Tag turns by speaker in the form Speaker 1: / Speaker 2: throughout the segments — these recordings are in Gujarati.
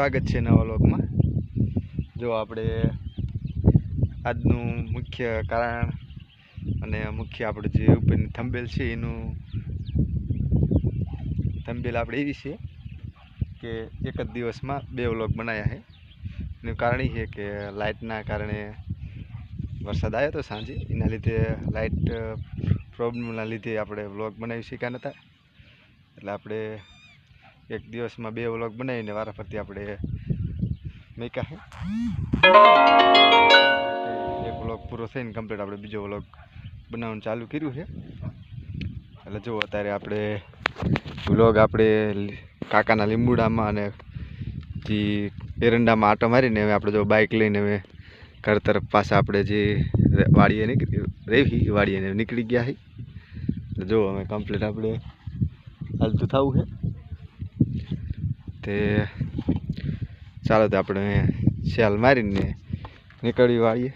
Speaker 1: સ્વાગત છે નવા લોકમાં જો આપણે આજનું મુખ્ય કારણ અને મુખ્ય આપણું જે ઉપરની થંબેલ છે એનું થંબેલ આપણે એવી છે કે એક જ દિવસમાં બે વ્લોગ બનાવ્યા છે. એનું કારણ એ છે કે લાઇટના કારણે વરસાદ આવ્યો હતો સાંજે. એના લીધે લાઇટ પ્રોબ્લેમના લીધે આપણે વ્લોગ બનાવી શક્યા નહોતા. એટલે આપણે એક દિવસમાં બે વ્લોગ બનાવીને વારાફરતી આપણે મેકા એક વ્લોગ પૂરો થઈને કમ્પ્લીટ આપણે બીજો વ્લોગ બનાવવાનું ચાલુ કર્યું છે. એટલે જો અત્યારે આપણે વ્લોગ આપણે કાકાના લીંબુડામાં અને જે એરંડામાં આટો મારીને હવે આપણે જો બાઇક લઈને હવે ઘર તરફ પાછા આપણે જે વાડીએ નીકળી, રેવી વાડીએ નીકળી ગયા છે. જો અમે કમ્પ્લીટ આપણે હાલતું થવું છે. તે ચાલો તો આપણે શેલ મારીને નીકળવી વાળીએ.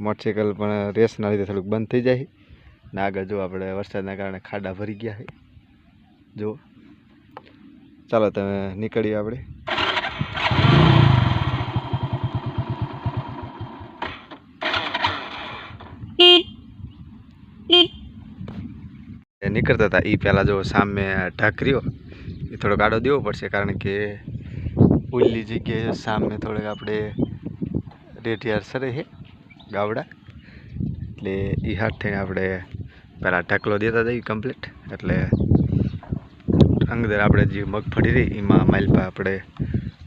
Speaker 1: મોટરસાઇકલ પણ રેસના લીધે થોડુંક બંધ થઈ જાય ને આગળ જો આપણે વરસાદના કારણે ખાડા ભરી ગયા છે. જો, ચાલો તમે નીકળીએ આપણે. એ નીકળતા હતા. એ પહેલાં જો સામે ઢાક રહ્યો, એ થોડોક આડો દેવો પડશે કારણ કે ઉલ્લી જગ્યાએ સામે થોડેક આપણે રેઢિયાર સરે છે, ગાવડા. એટલે એ હાથ થઈને આપણે પહેલાં ઢાકલો દેતા જઈએ કમ્પ્લીટ એટલે અંદર આપણે જે મગફળી રહી, એમાં માલપા આપણે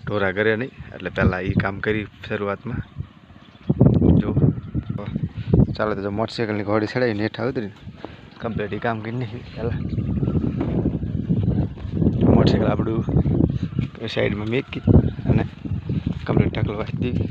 Speaker 1: ઢોરા કરે નહીં. એટલે પહેલાં એ કામ કરી શરૂઆતમાં. જો, ચાલો તો મોટરસાઇકલની ઘોડી ચડાવીને હેઠા ઉતરીને કમ્પ્લીટ એ કામ કરી નાખી. પહેલાં મોટરસાઇકલ આપણું સાઈડમાં મેકી અને કમ્પ્લીટ ઢકલો વાંચી દીધી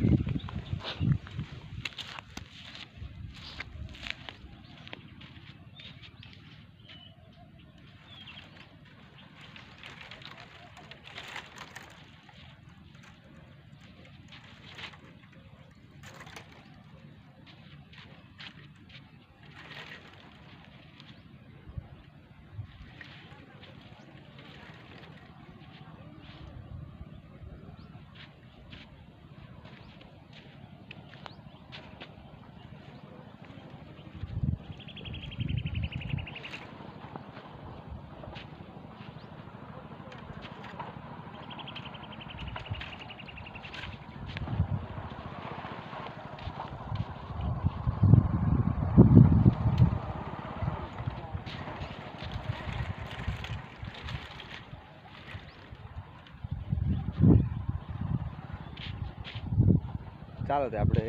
Speaker 1: ચાલો તો આપણે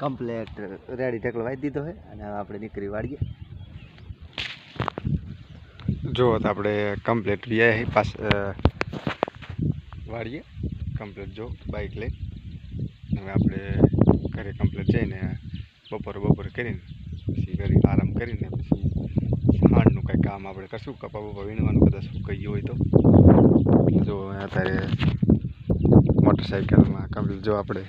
Speaker 1: કમ્પ્લેટ રેડી ઢેકલો વાઈ દીધો છે અને આપણે નીકળી વાળીએ. જો તો આપણે કમ્પ્લેટ વ્યાય પાસ વાળીએ. કમ્પ્લેટ જો બાઇક લઈ. હવે આપણે ઘરે કમ્પ્લેટ જઈને બપોરે બપોરે કરીને પછી ઘરે આરામ કરીને પછી સાંજનું કંઈ કામ આપણે કરશું. કપા બપા વીણવાનું કદાચ કહીએ હોય તો. જો, અત્યારે મોટરસાઇકલમાં કમ્પ્લીટ જો આપણે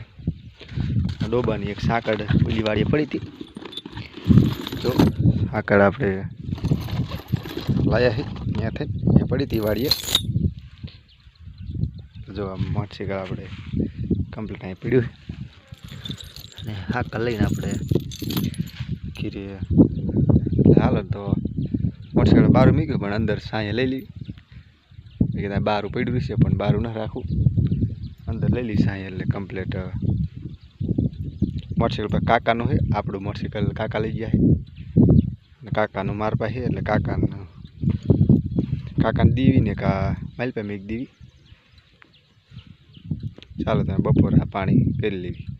Speaker 1: ડોબાની એક સાંકળ ઓલી વાળીએ પડી હતી. જો સાંકળ આપણે લાયા છે ત્યાંથી ત્યાં પડી હતી વાડીએ જો આ મોટરસાઇકલ આપણે કમ્પ્લીટ અહીં પીડ્યું અને સાંકળ લઈને આપણે ખીરીએ હાલો તો મોટરસાઇકલ બહાર મૂક્યું પણ અંદર સાંજે લઈ લીધી. બહાર પડ્યું છે પણ બહાર ન રાખવું. અંદર લઈ લઈશ અહીંયા એટલે કમ્પ્લીટ મોટરસાઇકલ પર કાકાનું છે, આપણું મોટરસાઇકલ કાકા લઈ ગયા અને કાકાનું માર પાસે એટલે કાકાનું, કાકાને દીવી ને કા મારી પાસે એક દીવી. ચાલો તમે બપોરે આ પાણી પહેરી લેવી.